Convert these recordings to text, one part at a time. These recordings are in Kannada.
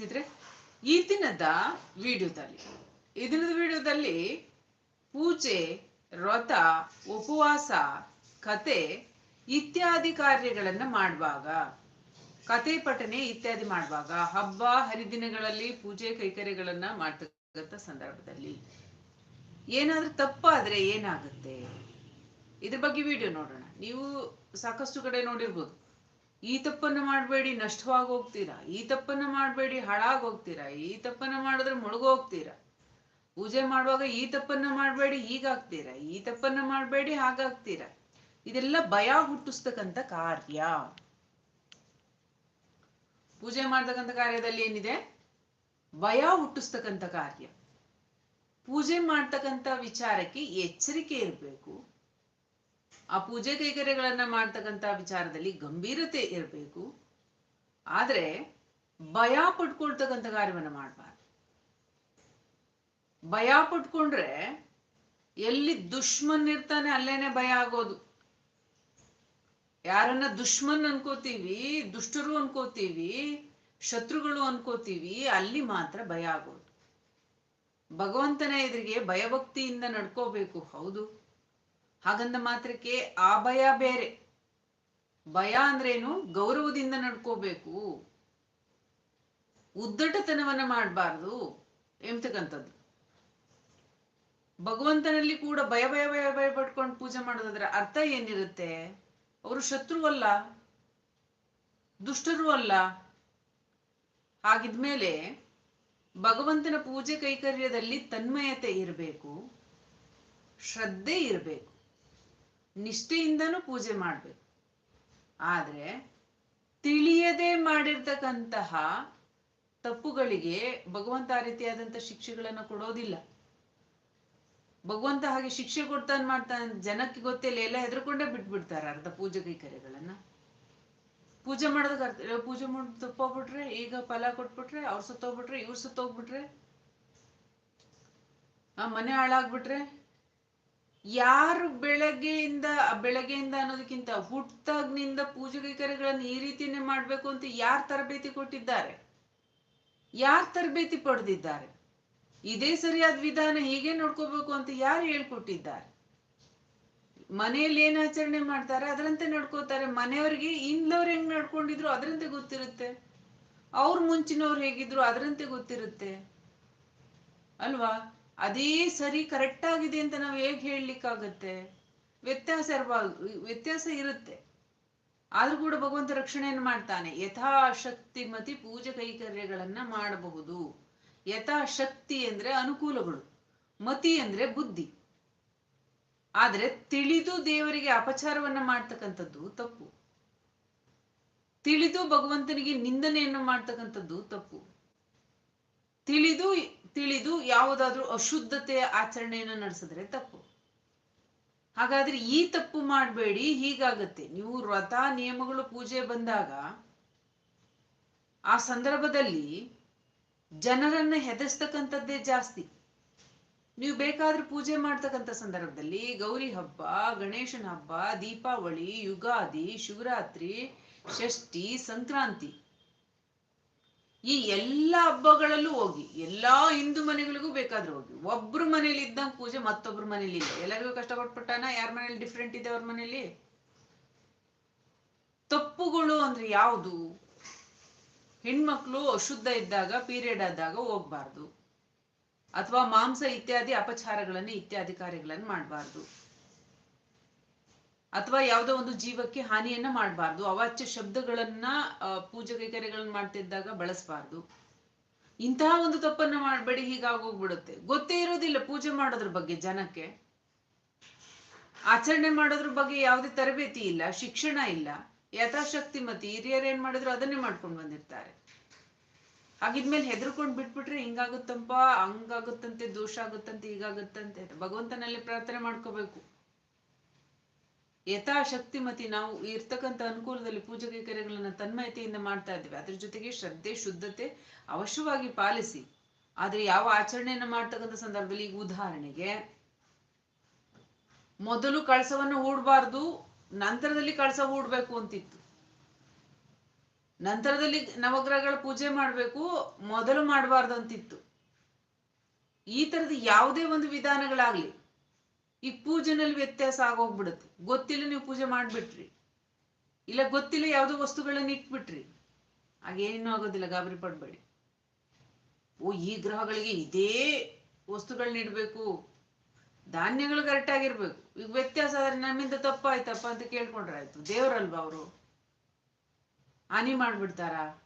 ಸ್ನೇಹಿತರೆ, ಈ ದಿನದ ವಿಡಿಯೋದಲ್ಲಿ, ಈ ದಿನದ ವಿಡಿಯೋದಲ್ಲಿ ಪೂಜೆ, ವ್ರತ, ಉಪವಾಸ, ಕತೆ ಇತ್ಯಾದಿ ಕಾರ್ಯಗಳನ್ನ ಮಾಡುವಾಗ, ಕತೆ ಪಠನೆ ಇತ್ಯಾದಿ ಮಾಡುವಾಗ, ಹಬ್ಬ, ಹರಿದಿನಗಳಲ್ಲಿ ಪೂಜೆ ಕೈಕರ್ಯಗಳನ್ನ ಮಾಡ್ತಕ್ಕಂಥ ಸಂದರ್ಭದಲ್ಲಿ, ಏನಾದ್ರೂ ತಪ್ಪಾದ್ರೆ ಏನಾಗುತ್ತೆ? ಇದ್ರ ಬಗ್ಗೆ ವಿಡಿಯೋ ನೋಡೋಣ. ನೀವು ಸಾಕಷ್ಟು ಕಡೆ ನೋಡಿರ್ಬೋದು. ಈ ತಪ್ಪನ್ನ ಮಾಡಬೇಡಿ, ನಷ್ಟವಾಗಿ ಹೋಗ್ತೀರಾ? ಈ ತಪ್ಪನ್ನ ಮಾಡಬೇಡಿ, ಹಾಳಾಗಿ ಹೋಗ್ತೀರಾ? ಈ ತಪ್ಪನ್ನ ಮಾಡಿದ್ರೆ ಮುಳುಗೋಗ್ತೀರಾ ಪೂಜೆ ಮಾಡುವಾಗ ಈ ತಪ್ಪನ್ನ ಮಾಡಬೇಡಿ ಹೀಗಾಗ್ತೀರಾ ಈ ತಪ್ಪನ್ನ ಮಾಡಬೇಡಿ ಹಾಗಾಗ್ತೀರಾ ಇದೆಲ್ಲ ಭಯ ಹುಟ್ಟಿಸ್ತಕ್ಕಂಥ ಕಾರ್ಯ. ಪೂಜೆ ಮಾಡ್ತಕ್ಕಂಥ ಕಾರ್ಯದಲ್ಲಿ ಏನಿದೆ? ಭಯ ಹುಟ್ಟಿಸ್ತಕ್ಕಂಥ ಕಾರ್ಯ. ಪೂಜೆ ಮಾಡ್ತಕ್ಕಂಥ ವಿಚಾರಕ್ಕೆ ಎಚ್ಚರಿಕೆ ಇರಬೇಕು. ಆ ಪೂಜೆ ಕೈಕರ್ಯಗಳನ್ನ ಮಾಡ್ತಕ್ಕಂಥ ವಿಚಾರದಲ್ಲಿ ಗಂಭೀರತೆ ಇರಬೇಕು. ಆದ್ರೆ ಭಯ ಪಟ್ಕೊಳ್ತಕ್ಕಂಥ ಕಾರ್ಯವನ್ನ ಮಾಡಬಾರ್ದು. ಭಯ ಪಟ್ಕೊಂಡ್ರೆ ಎಲ್ಲಿ ದುಶ್ಮನ್ ಇರ್ತಾನೆ ಅಲ್ಲೇನೆ ಭಯ ಆಗೋದು. ಯಾರನ್ನ ದುಶ್ಮನ್ ಅನ್ಕೋತೀವಿ, ದುಷ್ಟರು ಅನ್ಕೋತೀವಿ, ಶತ್ರುಗಳು ಅನ್ಕೋತೀವಿ, ಅಲ್ಲಿ ಮಾತ್ರ ಭಯ ಆಗೋದು. ಭಗವಂತನ ಎದುರಿಗೆ ಭಯಭಕ್ತಿಯಿಂದ ನಡ್ಕೋಬೇಕು, ಹೌದು. ಹಾಗಂದ ಮಾತ್ರಕ್ಕೆ ಆ ಭಯ ಬೇರೆ. ಭಯ ಅಂದ್ರೇನು? ಗೌರವದಿಂದ ನಡ್ಕೋಬೇಕು. ಉದ್ದಟತನವನ್ನ ಮಾಡಬಾರ್ದು ಎಂಬತಕ್ಕಂಥದ್ದು ಭಗವಂತನಲ್ಲಿ ಕೂಡ ಭಯ ಭಯ ಭಯ ಭಯ ಪಟ್ಕೊಂಡು ಪೂಜೆ ಮಾಡೋದಾದ್ರೆ ಅರ್ಥ ಏನಿರುತ್ತೆ? ಅವರು ಶತ್ರುವಲ್ಲ ದುಷ್ಟರು ಅಲ್ಲ. ಹಾಗಿದ್ಮೇಲೆ ಭಗವಂತನ ಪೂಜೆ ಕೈಕರ್ಯದಲ್ಲಿ ತನ್ಮಯತೆ ಇರಬೇಕು, ಶ್ರದ್ಧೆ ಇರಬೇಕು. ನಿಷ್ಠೆಯಿಂದನೂ ಪೂಜೆ ಮಾಡಬೇಕು. ಆದ್ರೆ ತಿಳಿಯದೆ ಮಾಡಿರ್ತಕ್ಕಂತಹ ತಪ್ಪುಗಳಿಗೆ ಭಗವಂತ ಆ ರೀತಿಯಾದಂತ ಶಿಕ್ಷೆಗಳನ್ನ ಕೊಡೋದಿಲ್ಲ. ಭಗವಂತ ಹಾಗೆ ಶಿಕ್ಷೆ ಕೊಡ್ತಾನೆ ಮಾಡ್ತಾನೆ, ಜನಕ್ಕೆ ಗೊತ್ತಿಲ್ಲ ಎಲ್ಲ ಹೆದರ್ಕೊಂಡೇ ಬಿಟ್ಬಿಡ್ತಾರೆ ಅರ್ಧ ಪೂಜೆ ಕೈಕರ್ಯಗಳನ್ನ. ಪೂಜೆ ಮಾಡೋದಕ್ಕೆ ಪೂಜೆ ಮಾಡಿ ತಪ್ಪೋಗ್ಬಿಟ್ರೆ, ಈಗ ಫಲ ಕೊಟ್ಬಿಟ್ರೆ, ಅವ್ರು ಸತ್ತೋಗ್ಬಿಟ್ರೆ, ಇವ್ರು ಸತ್ತೋಗ್ಬಿಟ್ರೆ, ಆ ಮನೆ ಹಾಳಾಗ್ಬಿಟ್ರೆ ಯಾರು ಬೆಳಗ್ಗೆಯಿಂದ ಬೆಳಗ್ಗೆಯಿಂದ ಅನ್ನೋದಕ್ಕಿಂತ ಹುಟ್ಟಾಗ್ನಿಂದ ಪೂಜೆ ಕೈಕರ್ಯಗಳನ್ನು ಈ ರೀತಿನೇ ಮಾಡ್ಬೇಕು ಅಂತ ಯಾರು ತರಬೇತಿ ಕೊಟ್ಟಿದ್ದಾರೆ? ಯಾರು ತರಬೇತಿ ಪಡೆದಿದ್ದಾರೆ? ಇದೇ ಸರಿಯಾದ ವಿಧಾನ ಹೀಗೆ ನೋಡ್ಕೋಬೇಕು ಅಂತ ಯಾರು ಹೇಳ್ಕೊಟ್ಟಿದ್ದಾರೆ? ಮನೆಯಲ್ಲಿ ಏನ್ ಆಚರಣೆ ಮಾಡ್ತಾರೆ? ಅದರಂತೆ ನಡ್ಕೋತಾರೆ. ಮನೆಯವ್ರಿಗೆ ಇಂದವ್ರು ಹೆಂಗ್ ನಡ್ಕೊಂಡಿದ್ರು ಅದರಂತೆ ಗೊತ್ತಿರುತ್ತೆ. ಅವ್ರ ಮುಂಚಿನವ್ರು ಹೇಗಿದ್ರು ಅದರಂತೆ ಗೊತ್ತಿರುತ್ತೆ. ಅಲ್ವಾ? ಅದೇ ಸರಿ ಕರೆಕ್ಟ್ ಆಗಿದೆ ಅಂತ ನಾವು ಹೇಗೆ ಹೇಳಲಿಕ್ಕಾಗತ್ತೆ? ವ್ಯತ್ಯಾಸ ಇರಬಾರ್ದು ವ್ಯತ್ಯಾಸ ಇರುತ್ತೆ. ಆದ್ರೂ ಕೂಡ ಭಗವಂತ ರಕ್ಷಣೆಯನ್ನು ಮಾಡ್ತಾನೆ. ಯಥಾಶಕ್ತಿ ಮತಿ ಪೂಜೆ ಕೈಕರ್ಯಗಳನ್ನ ಮಾಡಬಹುದು. ಯಥಾಶಕ್ತಿ ಅಂದ್ರೆ ಅನುಕೂಲಗಳು. ಮತಿ ಅಂದ್ರೆ ಬುದ್ಧಿ. ಆದ್ರೆ ತಿಳಿದು ದೇವರಿಗೆ ಅಪಚಾರವನ್ನ ಮಾಡ್ತಕ್ಕಂಥದ್ದು ತಪ್ಪು. ತಿಳಿದು ಭಗವಂತನಿಗೆ ನಿಂದನೆಯನ್ನು ಮಾಡ್ತಕ್ಕಂಥದ್ದು ತಪ್ಪು. ತಿಳಿದು ತಿಳಿದು ಯಾವುದಾದ್ರೂ ಅಶುದ್ಧತೆಯ ಆಚರಣೆಯನ್ನು ನಡೆಸಿದ್ರೆ ತಪ್ಪು. ಹಾಗಾದ್ರೆ ಈ ತಪ್ಪು ಮಾಡಬೇಡಿ, ಹೀಗಾಗತ್ತೆ. ನೀವು ವ್ರತ, ನಿಯಮಗಳು, ಪೂಜೆ ಬಂದಾಗ ಆ ಸಂದರ್ಭದಲ್ಲಿ ಜನರನ್ನ ಹೆದರ್ಸ್ತಕ್ಕಂಥದ್ದೇ ಜಾಸ್ತಿ. ನೀವು ಬೇಕಾದ್ರೂ ಪೂಜೆ ಮಾಡ್ತಕ್ಕಂಥ ಸಂದರ್ಭದಲ್ಲಿ ಗೌರಿ ಹಬ್ಬ, ಗಣೇಶನ ಹಬ್ಬ, ದೀಪಾವಳಿ, ಯುಗಾದಿ, ಶಿವರಾತ್ರಿ, ಷಷ್ಠಿ, ಸಂಕ್ರಾಂತಿ ಈ ಎಲ್ಲ ಹಬ್ಬಗಳಲ್ಲೂ ಹೋಗಿ, ಎಲ್ಲಾ ಹಿಂದೂ ಮನೆಗಳಿಗೂ ಬೇಕಾದ್ರೂ ಹೋಗಿ. ಒಬ್ರು ಮನೇಲಿ ಇದ್ದಂಗೆ ಪೂಜೆ, ಮತ್ತೊಬ್ರು ಮನೇಲಿ ಇಲ್ಲ. ಎಲ್ಲರಿಗೂ ಕಷ್ಟಪಟ್ಬಿಟ್ಟಾನ ಯಾರ ಮನೇಲಿ ಡಿಫ್ರೆಂಟ್ ಇದೆ ಅವ್ರ ಮನೇಲಿ? ತಪ್ಪುಗಳು ಅಂದ್ರೆ ಯಾವುದು? ಹೆಣ್ಮಕ್ಳು ಅಶುದ್ಧ ಇದ್ದಾಗ ಪೀರಿಯಡ್ ಆದಾಗ ಹೋಗ್ಬಾರ್ದು. ಅಥವಾ ಮಾಂಸ ಇತ್ಯಾದಿ ಅಪಚಾರಗಳನ್ನು ಇತ್ಯಾದಿ ಕಾರ್ಯಗಳನ್ನು ಮಾಡಬಾರ್ದು. ಅಥವಾ ಯಾವುದೋ ಒಂದು ಜೀವಕ್ಕೆ ಹಾನಿಯನ್ನ ಮಾಡಬಾರ್ದು. ಅವಾಚ್ಯ ಶಬ್ದಗಳನ್ನ ಪೂಜೆ ಕೈಕರ್ಯಗಳನ್ನ ಮಾಡ್ತಿದ್ದಾಗ ಬಳಸಬಾರ್ದು. ಇಂತಹ ಒಂದು ತಪ್ಪನ್ನ ಮಾಡಬೇಡಿ ಹೀಗಾಗೋಗ್ಬಿಡುತ್ತೆ ಗೊತ್ತೇ ಇರೋದಿಲ್ಲ ಪೂಜೆ ಮಾಡೋದ್ರ ಬಗ್ಗೆ ಜನಕ್ಕೆ. ಆಚರಣೆ ಮಾಡೋದ್ರ ಬಗ್ಗೆ ಯಾವುದೇ ತರಬೇತಿ ಇಲ್ಲ, ಶಿಕ್ಷಣ ಇಲ್ಲ. ಯಥಾಶಕ್ತಿ ಮತಿ ಹಿರಿಯರು ಏನ್ ಮಾಡಿದ್ರು ಅದನ್ನೇ ಮಾಡ್ಕೊಂಡು ಬಂದಿರ್ತಾರೆ. ಹಾಗಿದ್ಮೇಲೆ ಹೆದರ್ಕೊಂಡ್ ಬಿಟ್ಬಿಟ್ರೆ ಹಿಂಗಾಗುತ್ತಂಪ, ಹಂಗಾಗುತ್ತಂತೆ, ದೋಷ ಆಗುತ್ತಂತೆ, ಹೀಗಾಗುತ್ತಂತೆ ಭಗವಂತನಲ್ಲಿ ಪ್ರಾರ್ಥನೆ ಮಾಡ್ಕೋಬೇಕು. ಯಥಾಶಕ್ತಿ ಮತಿ ನಾವು ಇರ್ತಕ್ಕಂಥ ಅನುಕೂಲದಲ್ಲಿ ಪೂಜೆ ಕೈಕರ್ಯಗಳನ್ನ ತನ್ಮಯತೆಯಿಂದ ಮಾಡ್ತಾ ಇದ್ದೇವೆ. ಅದ್ರ ಜೊತೆಗೆ ಶ್ರದ್ಧೆ, ಶುದ್ಧತೆ ಅವಶ್ಯವಾಗಿ ಪಾಲಿಸಿ. ಆದ್ರೆ ಯಾವ ಆಚರಣೆಯನ್ನ ಮಾಡ್ತಕ್ಕಂಥ ಸಂದರ್ಭದಲ್ಲಿ ಈಗ ಉದಾಹರಣೆಗೆ ಮೊದಲು ಕಳಸವನ್ನು ಹೂಡಬಾರ್ದು, ನಂತರದಲ್ಲಿ ಕಳಸ ಹೂಡ್ಬೇಕು ಅಂತಿತ್ತು. ನಂತರದಲ್ಲಿ ನವಗ್ರಹಗಳ ಪೂಜೆ ಮಾಡಬೇಕು, ಮೊದಲು ಮಾಡಬಾರ್ದು ಅಂತಿತ್ತು. ಈ ತರದ ಯಾವುದೇ ಒಂದು ವಿಧಾನಗಳಾಗ್ಲಿ ಈ ಪೂಜೆನಲ್ಲಿ ವ್ಯತ್ಯಾಸ ಆಗೋಗ್ಬಿಡುತ್ತೆ. ಗೊತ್ತಿಲ್ಲ ನೀವು ಪೂಜೆ ಮಾಡ್ಬಿಟ್ರಿ. ಇಲ್ಲ ಗೊತ್ತಿಲ್ಲ ಯಾವುದೋ ವಸ್ತುಗಳನ್ನ ಇಟ್ಬಿಟ್ರಿ. ಹಾಗೇನೂ ಆಗೋದಿಲ್ಲ, ಗಾಬರಿ ಪಡ್ಬೇಡಿ. ಓ, ಈ ಗ್ರಹಗಳಿಗೆ ಇದೇ ವಸ್ತುಗಳನ್ನ ಇಡ್ಬೇಕು. ಧಾನ್ಯಗಳು ಕರೆಕ್ಟ್ ಆಗಿರ್ಬೇಕು. ಈಗ ವ್ಯತ್ಯಾಸ ಆದ್ರೆ ನಮ್ಮಿಂದ ತಪ್ಪಾಯ್ತಪ್ಪ ಅಂತ ಕೇಳ್ಕೊಂಡ್ರೆ ಆಯ್ತು. ದೇವರಲ್ವಾ ಅವರು? ಹಾನಿ ಮಾಡ್ಬಿಡ್ತಾರ?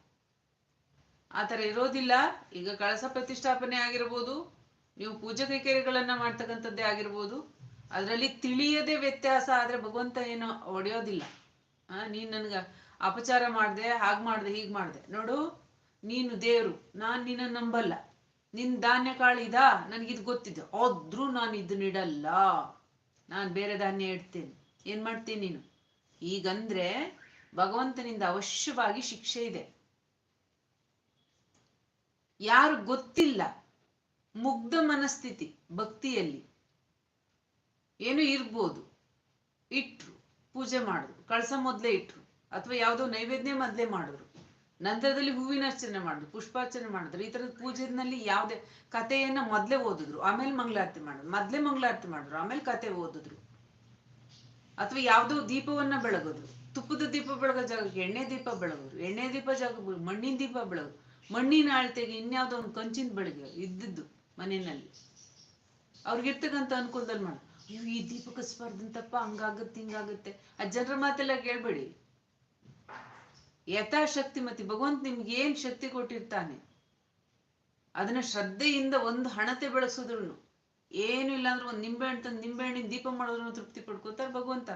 ಆತರ ಇರೋದಿಲ್ಲ. ಈಗ ಕಳಸ ಪ್ರತಿಷ್ಠಾಪನೆ ಆಗಿರ್ಬೋದು, ನೀವು ಪೂಜೆ ಕೈಕರ್ಯಗಳನ್ನ ಮಾಡ್ತಕ್ಕಂಥದ್ದೇ ಆಗಿರ್ಬೋದು. ಅದರಲ್ಲಿ ತಿಳಿಯದೆ ವ್ಯತ್ಯಾಸ ಆದ್ರೆ ಭಗವಂತ ಏನು ಒಡೆಯೋದಿಲ್ಲ. ನೀನ್ ನನ್ಗ ಅಪಚಾರ ಮಾಡ್ದೆ, ಹಾಗ್ ಮಾಡ್ದೆ, ಹೀಗ್ ಮಾಡ್ದೆ. ನೋಡು, ನೀನು ದೇವ್ರು, ನಾನ್ ನಿನ್ನ ನಂಬಲ್ಲ. ನಿನ್ ಧಾನ್ಯ ಕಾಳು ಇದಾ? ನನಗಿದು ಗೊತ್ತಿದೆ. ಆದ್ರೂ ನಾನು ಇದನ್ನ ಇಡಲ್ಲ. ನಾನು ಬೇರೆ ಧಾನ್ಯ ಇಡ್ತೇನೆ. ಏನ್ ಮಾಡ್ತೀನಿ ನೀನು? ಈಗಂದ್ರೆ ಭಗವಂತನಿಂದ ಅವಶ್ಯವಾಗಿ ಶಿಕ್ಷೆ ಇದೆ. ಯಾರು ಗೊತ್ತಿಲ್ಲ, ಮುಗ್ಧ ಮನಸ್ಥಿತಿ ಭಕ್ತಿಯಲ್ಲಿ. ಏನು ಇರ್ಬೋದು. ಇಟ್ರು, ಪೂಜೆ ಮಾಡಿದ್ರು. ಕಳಸ ಮೊದಲೇ ಇಟ್ರು. ಅಥವಾ ಯಾವುದೋ ನೈವೇದ್ಯ ಮೊದಲೇ ಮಾಡಿದ್ರು. ನಂತರದಲ್ಲಿ ಹೂವಿನ ಅರ್ಚನೆ ಮಾಡಿದ್ರು, ಪುಷ್ಪಾರ್ಚನೆ ಮಾಡಿದ್ರು. ಈ ತರದ ಪೂಜೆನಲ್ಲಿ ಯಾವುದೇ ಕಥೆಯನ್ನ ಮೊದ್ಲೇ ಓದಿದ್ರು. ಆಮೇಲೆ ಮಂಗಳಾರತಿ ಮಾಡಿದ್ರು. ಮೊದಲೇ ಮಂಗಳಾರತಿ ಮಾಡಿದ್ರು. ಆಮೇಲೆ ಕತೆ ಓದಿದ್ರು. ಅಥವಾ ಯಾವುದೋ ದೀಪವನ್ನ ಬೆಳಗಿದ್ರು. ತುಪ್ಪದ ದೀಪ ಬೆಳಗೋ ಜಾಗಕ್ಕೆ ಎಣ್ಣೆ ದೀಪ ಬೆಳಗಿದ್ರು. ಎಣ್ಣೆ ದೀಪ ಜಾಗ ಮಣ್ಣಿನ ದೀಪ ಬೆಳಗು ಮಣ್ಣಿನ ಅಳತೆಗೆ ಇನ್ಯಾವುದೋ ಒಂದು ಕಂಚಿನ ಬೆಳಗ್ಗೆ ಇದ್ದಿದ್ದು ಮನೆಯಲ್ಲಿ. ಅವ್ರಿಗಿರ್ತಕ್ಕಂಥ ಅನುಕೂಲದಲ್ಲಿ ಮಾಡ ಅಯ್ಯೋ, ಈ ದೀಪಕ ಸ್ಪರ್ಧಂತಪ್ಪ, ಹಂಗಾಗತ್ತೆ, ಹಿಂಗಾಗತ್ತೆ. ಆ ಜನರ ಮಾತೆಲ್ಲ ಕೇಳ್ಬೇಡಿ. ಯಥಾಶಕ್ತಿ ಮತಿ ಭಗವಂತ ನಿಮ್ಗೆ ಏನ್ ಶಕ್ತಿ ಕೊಟ್ಟಿರ್ತಾನೆ, ಅದನ್ನ ಶ್ರದ್ಧೆಯಿಂದ ಒಂದು ಹಣತೆ ಬೆಳೆಸೋದ್ರು ಏನು ಇಲ್ಲ ಅಂದ್ರೆ ಒಂದು ನಿಂಬೆಹಣ್ಣು ತಂದು ನಿಂಬೆಹಣ್ಣಿನ ದೀಪ ಮಾಡೋದ್ರು ತೃಪ್ತಿ ಪಡ್ಕೋತಾರೆ ಭಗವಂತ.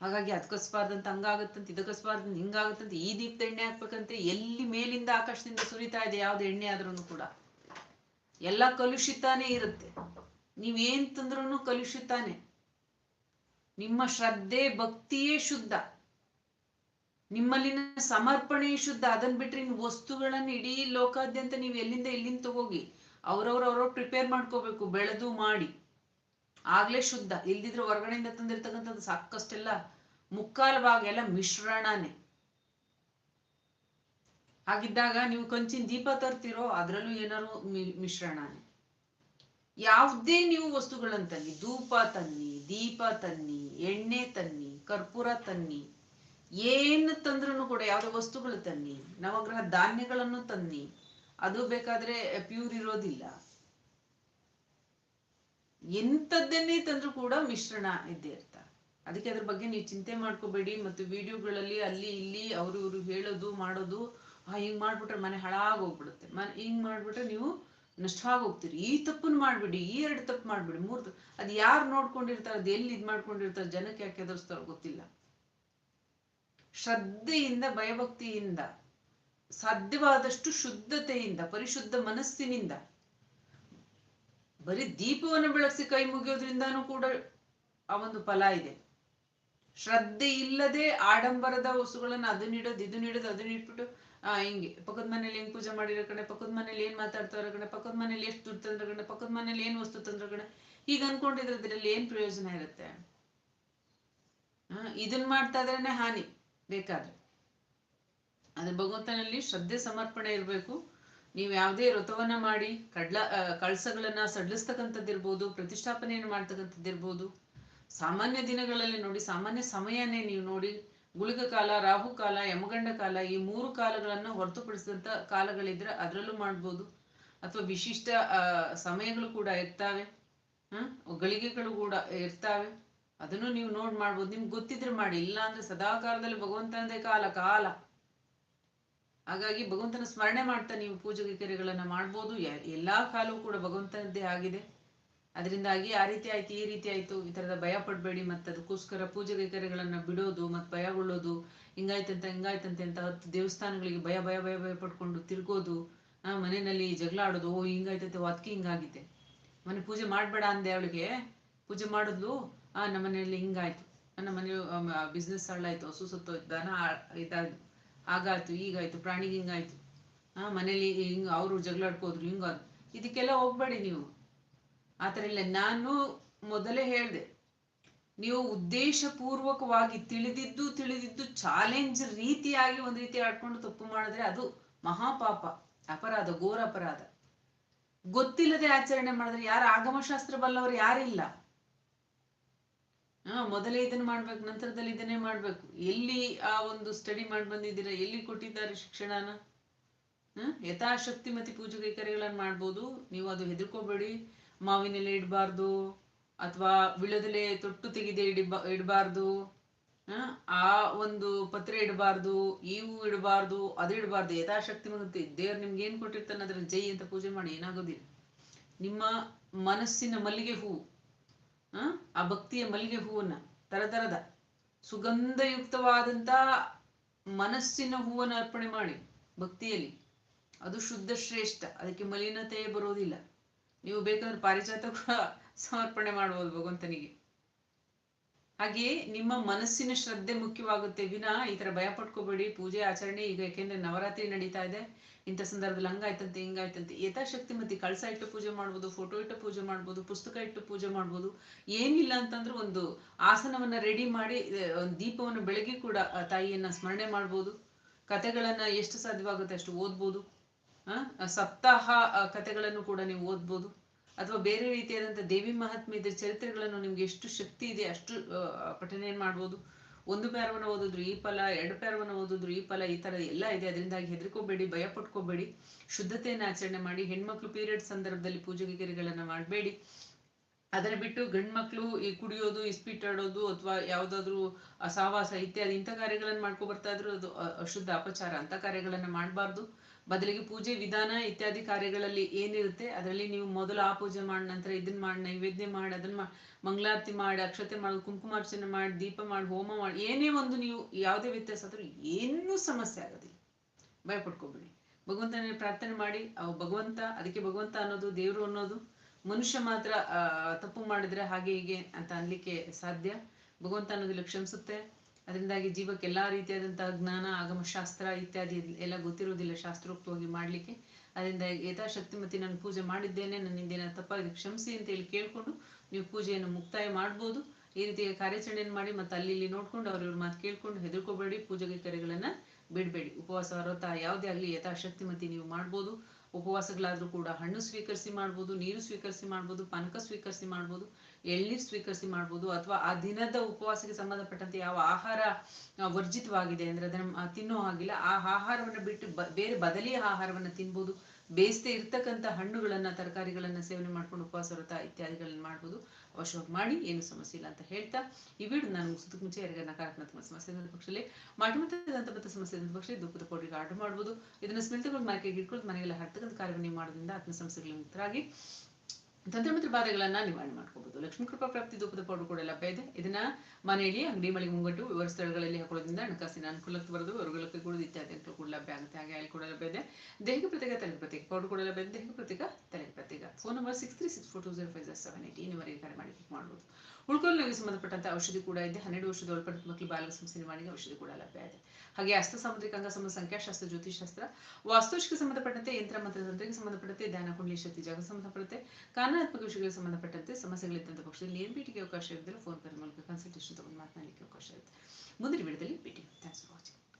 ಹಾಗಾಗಿ ಅದಕ್ಕಸ್ಬಾರ್ದಂತ ಹಂಗಾಗತ್ತಂತ ಇದಕ್ಕಸ್ಬಾರ್ದಂತ ಹಿಂಗಾಗತ್ತಂತ, ಈ ದೀಪದ ಎಣ್ಣೆ ಹಾಕ್ಬೇಕಂತೆ, ಎಲ್ಲಿ ಮೇಲಿಂದ ಆಕಾಶದಿಂದ ಸುರಿತಾ ಇದೆ, ಯಾವ್ದು ಎಣ್ಣೆ ಆದ್ರೂ ಕೂಡ. ಎಲ್ಲ ಕಲುಷಿತಾನೇ ಇರುತ್ತೆ. ನೀವೇನ್ ತಂದ್ರೂ ಕಲುಷಿತಾನೆ. ನಿಮ್ಮ ಶ್ರದ್ಧೆ, ಭಕ್ತಿಯೇ ಶುದ್ಧ. ನಿಮ್ಮಲ್ಲಿನ ಸಮರ್ಪಣೆ ಶುದ್ಧ. ಅದನ್ನ ಬಿಟ್ರೆ ಇನ್ನು ವಸ್ತುಗಳನ್ನ ಇಡೀ ಲೋಕಾದ್ಯಂತ ನೀವು ಎಲ್ಲಿಂದ ಎಲ್ಲಿಂದ ತಗೋಗಿ ಅವ್ರವ್ರ ಅವ್ರವ್ರ ಪ್ರಿಪೇರ್ ಮಾಡ್ಕೋಬೇಕು, ಬೆಳೆದು ಮಾಡಿ. ಆಗ್ಲೇ ಶುದ್ಧ. ಇಲ್ದಿದ್ರೆ ಹೊರಗಡೆಯಿಂದ ತಂದಿರ್ತಕ್ಕಂಥದ್ದು ಸಾಕಷ್ಟೆಲ್ಲ ಮುಕ್ಕಾಲು ಭಾಗ ಎಲ್ಲ ಮಿಶ್ರಣನೇ. ಹಾಗಿದ್ದಾಗ ನೀವು ಕಂಚಿನ ದೀಪ ತರ್ತಿರೋ, ಅದ್ರಲ್ಲೂ ಏನಾರು ಮಿಶ್ರಣನೇ. ಯಾವುದೇ ನೀವು ವಸ್ತುಗಳನ್ನು ತನ್ನಿ, ಧೂಪ ತನ್ನಿ, ದೀಪ ತನ್ನಿ, ಎಣ್ಣೆ ತನ್ನಿ, ಕರ್ಪೂರ ತನ್ನಿ, ಏನು ತಂದ್ರೂ ಕೂಡ ಯಾವುದೇ ವಸ್ತುಗಳು ತನ್ನಿ, ನವಗ್ರಹ ಧಾನ್ಯಗಳನ್ನು ತನ್ನಿ, ಅದು ಬೇಕಾದ್ರೆ ಪ್ಯೂರ್ ಇರೋದಿಲ್ಲ. ಎಂಥದ್ದನ್ನೇ ತಂದ್ರೂ ಕೂಡ ಮಿಶ್ರಣ ಇದ್ದೇ ಇರ್ತ. ಅದಕ್ಕೆ ಅದ್ರ ಬಗ್ಗೆ ನೀವು ಚಿಂತೆ ಮಾಡ್ಕೋಬೇಡಿ ಮತ್ತು ವಿಡಿಯೋಗಳಲ್ಲಿ ಅಲ್ಲಿ ಇಲ್ಲಿ ಅವರು ಇವರು ಹೇಳೋದು ಮಾಡೋದು ಹಿಂಗ್ ಮಾಡ್ಬಿಟ್ರೆ ಮನೆ ಹಾಳಾಗೋಗ್ಬಿಡುತ್ತೆ ಮನೆ ಹಿಂಗ್ ಮಾಡ್ಬಿಟ್ರೆ ನೀವು ನಷ್ಟವಾಗಿ ಹೋಗ್ತೀರಿ ಈ ತಪ್ಪನ್ನು ಮಾಡ್ಬಿಡಿ, ಈ ಎರಡು ತಪ್ಪು ಮಾಡ್ಬಿಡಿ, ಮೂರು ಅದು ಯಾರು ನೋಡ್ಕೊಂಡಿರ್ತಾರೆ, ಅದು ಎಲ್ಲಿ ಇದು ಮಾಡ್ಕೊಂಡಿರ್ತಾರೆ, ಜನಕ್ಕೆ ಯಾಕೆ ಎದುರಿಸ್ತಾರೋ ಗೊತ್ತಿಲ್ಲ. ಶ್ರದ್ಧೆಯಿಂದ, ಭಯಭಕ್ತಿಯಿಂದ, ಸಾಧ್ಯವಾದಷ್ಟು ಶುದ್ಧತೆಯಿಂದ, ಪರಿಶುದ್ಧ ಮನಸ್ಸಿನಿಂದ, ಬರೀ ದೀಪವನ್ನು ಬೆಳಗಿಸಿ ಕೈ ಮುಗಿಯೋದ್ರಿಂದಾನೂ ಕೂಡ ಆ ಒಂದು ಫಲ ಇದೆ. ಶ್ರದ್ಧೆ ಇಲ್ಲದೆ ಆಡಂಬರದ ವಸ್ತುಗಳನ್ನು ಅದನ್ನ ಇಡೋದು ಇದು ನೀಡೋದು, ಅದನ್ನ ಇಟ್ಬಿಟ್ಟು ಆ, ಹಿಂಗೆ. ಪಕ್ಕದ ಮನೇಲಿ ಹೆಂಗ್ ಪೂಜೆ ಮಾಡಿರೋ ಕಣೆ ಪಕ್ಕದ ಮನೇಲಿ ಏನ್ ಮಾತಾಡ್ತಾರ ಕಣೆ ಪಕ್ಕದ ಮನೇಲಿ ಎಷ್ಟು ದುಡ್ಡು ತಂದ್ರ ಕಣೆ ಪಕ್ಕದ ಮನೇಲಿ ಏನ್ ವಸ್ತು ತಂದ್ರ ಕಣೆ ಈಗ ಅನ್ಕೊಂಡಿದ್ರೆ ಇದ್ರಲ್ಲಿ ಏನ್ ಪ್ರಯೋಜನ ಇರುತ್ತೆ? ಇದನ್ ಮಾಡ್ತಾ ಇದ್ರೇನೆ ಹಾನಿ ಬೇಕಾದ್ರೆ. ಅದ್ರ ಭಗವಂತನಲ್ಲಿ ಶ್ರದ್ಧೆ ಸಮರ್ಪಣೆ ಇರಬೇಕು. ನೀವು ಯಾವುದೇ ವ್ರತವನ್ನ ಮಾಡಿ, ಕಡ್ಲ ಕಳಸಗಳನ್ನ ಸಡ್ಲಿಸ್ತಕ್ಕಂಥದ್ದಿರ್ಬೋದು ಪ್ರತಿಷ್ಠಾಪನೆಯನ್ನು ಮಾಡ್ತಕ್ಕಂಥದ್ದಿರ್ಬೋದು ಸಾಮಾನ್ಯ ದಿನಗಳಲ್ಲಿ ನೋಡಿ, ಸಾಮಾನ್ಯ ಸಮಯನೇ ನೀವು ನೋಡಿ ಗುಳಿಗ ಕಾಲ ರಾಹು ಕಾಲ ಯಮಗಂಡ ಕಾಲ ಈ ಮೂರು ಕಾಲಗಳನ್ನ ಹೊರತುಪಡಿಸಿದಂತ ಕಾಲಗಳಿದ್ರೆ ಅದರಲ್ಲೂ ಮಾಡ್ಬೋದು. ಅಥವಾ ವಿಶಿಷ್ಟ ಸಮಯಗಳು ಕೂಡ ಇರ್ತಾವೆ. ಹ್ಮ್? ಗಳಿಗೆಗಳು ಕೂಡ ಇರ್ತಾವೆ. ಅದನ್ನು ನೀವು ನೋಡ್ ಮಾಡ್ಬೋದು. ನಿಮ್ಗೆ ಗೊತ್ತಿದ್ರೆ ಮಾಡಿ. ಇಲ್ಲ ಅಂದ್ರೆ ಸದಾ ಕಾಲದಲ್ಲಿ ಕಾಲ ಕಾಲ. ಹಾಗಾಗಿ ಭಗವಂತನ ಸ್ಮರಣೆ ಮಾಡ್ತಾ ನೀವು ಪೂಜೆ ಕೈಕರ್ಯಗಳನ್ನ ಮಾಡ್ಬೋದು. ಎಲ್ಲಾ ಕಾಲವೂ ಕೂಡ ಭಗವಂತನದ್ದೇ ಆಗಿದೆ. ಅದರಿಂದಾಗಿ ಆ ರೀತಿ ಆಯ್ತು, ಈ ರೀತಿ ಆಯ್ತು, ಈ ತರದ ಭಯ ಪಡ್ಬೇಡಿ, ಮತ್ತೆ ಅದಕ್ಕೋಸ್ಕರ ಪೂಜೆ ಕೈಕರ್ಯಗಳನ್ನ ಬಿಡೋದು, ಮತ್ತೆ ಭಯಗೊಳ್ಳೋದು ಹಿಂಗಾಯ್ತಂತ, ಹಿಂಗಾಯ್ತಂತೆ ಅಂತ ಹತ್ತು ದೇವಸ್ಥಾನಗಳಿಗೆ ಭಯ ಭಯ ಭಯ ಭಯ ಪಡ್ಕೊಂಡು ತಿರ್ಗೋದು, ಆ, ಮನೆಯಲ್ಲಿ ಜಗಳ ಆಡೋದು, ಓ, ಹಿಂಗಾಯ್ತಂತೆ ಅದಕ್ಕೆ ಹಿಂಗಾಗಿದೆ ಮನೆ ಪೂಜೆ ಮಾಡಬೇಡ ಅಂದೆ ಅವಳಿಗೆ. ಪೂಜೆ ಮಾಡಿದ್ಲು, ಆ, ನಮ್ಮ ಮನೆಯಲ್ಲಿ ಹಿಂಗಾಯ್ತು. ನಮ್ಮ ಮನೆ ಬಿಸ್ನೆಸ್ ಹಾಳಾಯ್ತು ಹಸು ಸತ್ತೋಯ್ತು, ದನ ಇದಾಯ್ತು ಹಾಗಾಯ್ತು, ಈಗಾಯ್ತು, ಪ್ರಾಣಿಗೆ ಹಿಂಗಾಯ್ತು. ಆ ಮನೇಲಿ ಹಿಂಗ, ಅವರು ಜಗಳಾಡ್ಕೋದ್ರು ಹಿಂಗಾದ್ರು ಇದಕ್ಕೆಲ್ಲ ಹೋಗ್ಬೇಡಿ ನೀವು. ಆ ಥರ ಇಲ್ಲ. ನಾನು ಮೊದಲೇ ಹೇಳಿದೆ, ನೀವು ಉದ್ದೇಶಪೂರ್ವಕವಾಗಿ ತಿಳಿದಿದ್ದು ತಿಳಿದಿದ್ದು ಚಾಲೆಂಜ್ ರೀತಿಯಾಗಿ ಒಂದು ರೀತಿ ಆಡ್ಕೊಂಡು ತಪ್ಪು ಮಾಡಿದ್ರೆ ಅದು ಮಹಾಪಾಪ, ಅಪರಾಧ, ಘೋರ ಅಪರಾಧ. ಗೊತ್ತಿಲ್ಲದೆ ಆಚರಣೆ ಮಾಡಿದ್ರೆ ಯಾರು ಆಗಮಶಾಸ್ತ್ರ ಬಲ್ಲವರು ಯಾರಿಲ್ಲ ಹಾ, ಮೊದಲೇ ಇದನ್ನ ಮಾಡ್ಬೇಕು, ನಂತರದಲ್ಲಿ ಇದನ್ನೇ ಮಾಡ್ಬೇಕು. ಎಲ್ಲಿ ಆ ಒಂದು ಸ್ಟಡಿ ಮಾಡಿ ಬಂದಿದ್ದೀರಾ? ಎಲ್ಲಿ ಕೊಟ್ಟಿದ್ದಾರೆ ಶಿಕ್ಷಣನ? ಹ್ಮ್ ಯಥಾಶಕ್ತಿ ಮತ್ತೆ ಪೂಜೆ ಕೈಕರ್ಯಗಳನ್ನ ಮಾಡ್ಬೋದು. ನೀವು ಅದು ಹೆದರ್ಕೋಬೇಡಿ. ಮಾವಿನೆಲೆ ಇಡಬಾರ್ದು ಅಥವಾ ವಿಳದಲೆ ತೊಟ್ಟು ತೆಗೆದೇ ಇಡಬ, ಇಡಬಾರ್ದು ಆ ಒಂದು ಪತ್ರೆ ಇಡಬಾರ್ದು, ಇವು ಇಡಬಾರ್ದು, ಅದು ಇಡಬಾರ್ದು, ಯಥಾಶಕ್ತಿ ಮತ್ತೆ ದೇವ್ರು ನಿಮ್ಗೆ ಏನ್ ಕೊಟ್ಟಿರ್ತಾನೆ ಅದ್ರ ಜೈ ಅಂತ ಪೂಜೆ ಮಾಡಿ ಏನಾಗೋದಿಲ್ಲ. ನಿಮ್ಮ ಮನಸ್ಸಿನ ಮಲ್ಲಿಗೆ ಹೂವು ಆ ಭಕ್ತಿಯ ಮಲ್ಲಿಗೆ ಹೂವನ್ನ ತರತರದ ಸುಗಂಧಯುಕ್ತವಾದಂತ ಮನಸ್ಸಿನ ಹೂವನ್ನ ಅರ್ಪಣೆ ಮಾಡಿ ಭಕ್ತಿಯಲ್ಲಿ. ಅದು ಶುದ್ಧ ಶ್ರೇಷ್ಠ, ಅದಕ್ಕೆ ಮಲಿನತೆ ಬರೋದಿಲ್ಲ. ನೀವು ಬೇಕಾದ್ರೆ ಪಾರಿಜಾತ ಕೂಡ ಸಮರ್ಪಣೆ ಮಾಡ್ಬೋದು ಭಗವಂತನಿಗೆ. ಹಾಗೆಯೇ ನಿಮ್ಮ ಮನಸ್ಸಿನ ಶ್ರದ್ಧೆ ಮುಖ್ಯವಾಗುತ್ತೆ. ವಿನ, ಈ ತರ ಭಯ ಪಟ್ಕೋಬೇಡಿ. ಪೂಜೆ, ಆಚರಣೆ, ಈಗ ಯಾಕೆಂದ್ರೆ ನವರಾತ್ರಿ ನಡೀತಾ ಇದೆ. ಇಂಥ ಸಂದರ್ಭದಲ್ಲಿ ಹಂಗಾಯ್ತಂತೆ, ಹಿಂಗಾಯ್ತಂತೆ. ಯಥಾಶಕ್ತಿ ಮತ್ತೆ ಕಳಸ ಇಟ್ಟು ಪೂಜೆ ಮಾಡ್ಬೋದು, ಫೋಟೋ ಇಟ್ಟು ಪೂಜೆ ಮಾಡ್ಬೋದು, ಪುಸ್ತಕ ಇಟ್ಟು ಪೂಜೆ ಮಾಡ್ಬೋದು. ಏನಿಲ್ಲ ಅಂತಂದ್ರೆ ಒಂದು ಆಸನವನ್ನ ರೆಡಿ ಮಾಡಿ ಒಂದು ದೀಪವನ್ನು ಬೆಳಗ್ಗೆ ಕೂಡ ತಾಯಿಯನ್ನ ಸ್ಮರಣೆ ಮಾಡ್ಬೋದು. ಕತೆಗಳನ್ನ ಎಷ್ಟು ಸಾಧ್ಯವಾಗುತ್ತೆ ಅಷ್ಟು ಓದ್ಬೋದು. ಸಪ್ತಾಹ ಕಥೆಗಳನ್ನು ಕೂಡ ನೀವು ಓದ್ಬೋದು. ಅಥವಾ ಬೇರೆ ರೀತಿಯಾದಂಥ ದೇವಿ ಮಹಾತ್ಮೆಯ ಚರಿತ್ರೆಗಳನ್ನು ನಿಮ್ಗೆ ಎಷ್ಟು ಶಕ್ತಿ ಇದೆ, ಅಷ್ಟು ಪಠನೆ ಮಾಡ್ಬೋದು. ಒಂದು ಪ್ಯಾರವನ್ನು ಓದಿದ್ರು ಈ ಫಲ, ಎರಡು ಪ್ಯಾರವನ್ನು ಓದಿದ್ರು ಈ ಫಲ, ಈ ತರ ಎಲ್ಲ ಇದೆ. ಅದರಿಂದಾಗಿ ಹೆದರ್ಕೋಬೇಡಿ ಭಯ ಪಟ್ಕೋಬೇಡಿ ಶುದ್ಧತೆಯನ್ನು ಆಚರಣೆ ಮಾಡಿ ಹೆಣ್ಮಕ್ಳು ಪೀರಿಯಡ್ ಸಂದರ್ಭದಲ್ಲಿ ಪೂಜೆ ಕೈಕರ್ಯಗಳನ್ನ ಮಾಡಬೇಡಿ. ಅದನ್ನ ಬಿಟ್ಟು ಗಂಡ್ಮಕ್ಳು ಈ ಕುಡಿಯೋದು ಇಸ್ಪೀಟಾಡೋದು ಅಥವಾ ಯಾವ್ದಾದ್ರು ಸಹವಾಸ ಇತ್ಯಾದಿ ಇಂಥ ಕಾರ್ಯಗಳನ್ನ ಮಾಡ್ಕೊ ಬರ್ತಾ ಇದ್ರು, ಅದು ಅಶುದ್ಧ ಅಪಚಾರ ಅಂತ ಕಾರ್ಯಗಳನ್ನ ಮಾಡಬಾರ್ದು. ಬದಲಿಗೆ ಪೂಜೆ ವಿಧಾನ ಇತ್ಯಾದಿ ಕಾರ್ಯಗಳಲ್ಲಿ ಏನಿರುತ್ತೆ, ಅದರಲ್ಲಿ ನೀವು ಮೊದಲು ಆ ಪೂಜೆ ಮಾಡಿ ನಂತರ ಇದನ್ನ ಮಾಡಿ, ನೈವೇದ್ಯ ಮಾಡಿ ಅದನ್ನ ಮಾಡಿ, ಮಂಗಳಾರತಿ ಮಾಡಿ, ಅಕ್ಷತೆ ಮಾಡಿ ಕುಂಕುಮಾರ್ಚನೆ ಮಾಡಿ, ದೀಪ ಮಾಡಿ, ಹೋಮ ಮಾಡಿ, ಏನೇ ಒಂದು ನೀವು ಯಾವುದೇ ವ್ಯತ್ಯಾಸ ಆದ್ರೂ ಏನೂ ಸಮಸ್ಯೆ ಆಗೋದಿಲ್ಲ. ಭಯಪಡ್ಕೋಬೇಡಿ ಭಗವಂತನ ಪ್ರಾರ್ಥನೆ ಮಾಡಿ, ಅವು ಭಗವಂತ, ಅದಕ್ಕೆ ಭಗವಂತ ಅನ್ನೋದು, ದೇವರು ಅನ್ನೋದು ಮನುಷ್ಯ ಮಾತ್ರ ತಪ್ಪು ಮಾಡಿದ್ರೆ ಹಾಗೆ ಹೀಗೆ ಅಂತ ಅನ್ಲಿಕ್ಕೆ ಸಾಧ್ಯ? ಭಗವಂತ ಅನ್ನೋದಿಲ್ಲ ಕ್ಷಮಿಸುತ್ತೆ ಅದರಿಂದಾಗಿ ಜೀವಕ್ಕೆ ಎಲ್ಲಾ ರೀತಿಯಾದಂತಹ ಜ್ಞಾನ ಆಗಮ ಶಾಸ್ತ್ರ ಇತ್ಯಾದಿ ಎಲ್ಲ ಗೊತ್ತಿರೋದಿಲ್ಲ ಶಾಸ್ತ್ರೋಕ್ತವಾಗಿ ಮಾಡ್ಲಿಕ್ಕೆ. ಅದರಿಂದ ಯಥಾಶಕ್ತಿ ಮತ್ತೆ ನಾನು ಪೂಜೆ ಮಾಡಿದ್ದೇನೆ, ನನ್ನಿಂದ ಏನಾದ್ರು ತಪ್ಪಾಗಿ ಕ್ಷಮಿಸಿ ಅಂತ ಹೇಳಿ ಕೇಳ್ಕೊಂಡು ನೀವು ಪೂಜೆಯನ್ನು ಮುಕ್ತಾಯ ಮಾಡ್ಬೋದು. ಈ ರೀತಿಯ ಕಾರ್ಯಾಚರಣೆಯನ್ನು ಮಾಡಿ ಮತ್ತೆ ಅಲ್ಲಿ ಇಲ್ಲಿ ನೋಡ್ಕೊಂಡು ಅವ್ರವ್ರ ಮಾತು ಕೇಳ್ಕೊಂಡು ಹೆದರ್ಕೋಬೇಡಿ ಪೂಜೆಗೆ ಕರೆಗಳನ್ನ ಬಿಡಬೇಡಿ. ಉಪವಾಸ, ವ್ರತ ಯಾವುದೇ ಆಗಲಿ ಯಥಾಶಕ್ತಿ ಮತ್ತೆ ನೀವು ಮಾಡ್ಬೋದು. ಉಪವಾಸಗಳಾದ್ರೂ ಕೂಡ ಹಣ್ಣು ಸ್ವೀಕರಿಸಿ ಮಾಡ್ಬೋದು, ನೀರು ಸ್ವೀಕರಿಸಿ ಮಾಡ್ಬೋದು, ಪನಕ ಸ್ವೀಕರಿಸಿ ಮಾಡ್ಬೋದು, ಎಳ್ನೀರು ಸ್ವೀಕರಿಸಿ ಮಾಡ್ಬೋದು, ಅಥವಾ ಆ ದಿನದ ಉಪವಾಸಕ್ಕೆ ಸಂಬಂಧಪಟ್ಟಂತೆ ಯಾವ ಆಹಾರ ವರ್ಜಿತವಾಗಿದೆ ಅಂದ್ರೆ ಅದನ್ನ ತಿನ್ನೋ ಹಾಗಿಲ್ಲ. ಆ ಆಹಾರವನ್ನ ಬಿಟ್ಟು ಬೇರೆ ಬದಲಿಯ ಆಹಾರವನ್ನ ತಿನ್ಬೋದು. ಬೇಯಿಸದೆ ಇರ್ತಕ್ಕಂಥ ಹಣ್ಣುಗಳನ್ನು, ತರಕಾರಿಗಳನ್ನು ಸೇವನೆ ಮಾಡ್ಕೊಂಡು ಉಪವಾಸ, ವ್ರತ ಇತ್ಯಾದಿಗಳನ್ನ ಮಾಡ್ಬೋದು. ಅವಶ್ಯವಾಗಿ ಮಾಡಿ, ಏನು ಸಮಸ್ಯೆ ಇಲ್ಲ ಅಂತ ಹೇಳ್ತಾ ಈ ವಿಡಿಯೋ ನಾನು ಮುಗಿಸೋದಕ್ಕೆ ಮುಂಚೆ ಯಾರಿಗೆ ನಕಾರಾತ್ಮಕ ಸಮಸ್ಯೆ ಪಕ್ಷದಲ್ಲಿ ಮಾಟಮತ ಸಮಸ್ಯೆ ಇದ್ದ ಪಕ್ಷ ದುಃಖದ ಪೌಡಿಗೆ ಆರ್ಡರ್ ಮಾಡ್ಬೋದು. ಇದನ್ನು ಸ್ಮಿತಗಳು ತಗೊಂಡು ಮಾರ್ಕೆಟ್ ಇಟ್ಕೊಂಡು ಮನೆಗೆಲ್ಲ ಹರ್ತಕ್ಕಂಥ ಕಾರ್ಯವನ್ನು ಮಾಡೋದ್ರಿಂದ ಆತ್ಮ ಸಮಸ್ಯೆಗಳಿಗೆ ಮುಕ್ತರಾಗಿ ತಂತ್ರಮಂತ್ರ ಬಾಧೆಗಳನ್ನ ನಿವಾರಣೆ ಮಾಡ್ಕೋಬಹುದು ಲಕ್ಷ್ಮೀ ಕೃಪಾ ಪ್ರಾಪ್ತಿ ಧೂಪದ ಪೌಡರ್ ಕೂಡ ಲಭ್ಯ ಇದೆ. ಇದನ್ನ ಮನೆಯಲ್ಲಿ ಅಂಗಡಿ ಮಳಿಗೆ ಮುಂಗಟ್ಟು ವಿವರ ಸ್ಥಳಗಳಲ್ಲಿ ಹಾಕೊಳ್ಳೋದ್ರಿಂದ ಹಣಕಾಸಿನ ಅನುಕೂಲಕ್ಕೆ ಬರೋದು ಹೊರಗಳಕ್ಕೆ ಕೂಡ ಇತ್ಯಾದಿ ಕೂಡ ಲಭ್ಯ ಆಗುತ್ತೆ. ಹಾಗೆ ಅಲ್ಲಿ ಕೂಡ ಲಭ್ಯ ಇದೆ. ದೇಹಕ್ಕೆ ಪ್ರತ್ಯೇಕ ತಲೆ ಪ್ರತ್ಯೇಕ ಪೌಡರ್ ಕೂಡ ಲಭ್ಯ ಇದೆ. ದೇಹಕ್ಕೆ ಪ್ರತ್ಯೇಕ ತಲೆ ಪ್ರತ್ಯೇಕ. Phone number six three six four two zero five seven eight ಇನ್ನುವರೆಗೆ ಕರೆ ಮಾಡಿ ಕ್ಲಿಕ್ ಮಾಡ್ಬೋದು. ಉಳ್ಕೊಳ್ಳೋರಿಗೆ ಸಂಬಂಧಪಟ್ಟಂತ ಔಷಧಿ ಕೂಡ ಇದೆ. ಹನ್ನೆರಡು ವರ್ಷದ ಒಳಪಟ್ಟ ಮಕ್ಕಳು ಬಾಲಕ ನಿವಾರಣೆಗೆ ಔಷಧಿ ಕೂಡ ಲಭ್ಯ ಇದೆ. ಹಾಗೆ ಅಸ್ತ ಸಾಮುದ್ರಿಕ ಅಂಗ ಸಂಬಂಧ ಸಂಖ್ಯಾಶಾಸ್ತ್ರ ಜ್ಯೋತಿಷಾಸ್ತ್ರ ವಾಸ್ತುಶಿಕ ಸಂಬಂಧಪಟ್ಟಂತೆ ಯಂತ್ರ ಮಂತ್ರತಂತ್ರಕ್ಕೆ ಸಂಬಂಧಪಟ್ಟಂತೆ ಧ್ಯಾನ, ಕುಂಡಲಿ, ಶಕ್ತಿ ಜಾಗ ಸಂಬಂಧಪಟ್ಟಂತೆ ಕಾರಣಾತ್ಮಕ ವಿಷಯಗಳಿಗೆ ಸಂಬಂಧಪಟ್ಟಂತೆ ಸಮಸ್ಯೆಗಳಿದ್ದಂಥ ಪಕ್ಷದಲ್ಲಿ ಏನ್ ಭೇಟಿಗೆ ಅವಕಾಶ ಇರುವುದಿಲ್ಲ. ಫೋನ್ ಕರೆ ಮೂಲಕ ಕನ್ಸಲ್ಟೇಷನ್ ತಗೊಂಡು ಮಾತನಾಡಲಿಕ್ಕೆ ಅವಕಾಶ ಇರುತ್ತೆ. ಮುಂದಿನ ವಿಡಿಯೋದಲ್ಲಿ ಭೇಟಿ. Thanks for watching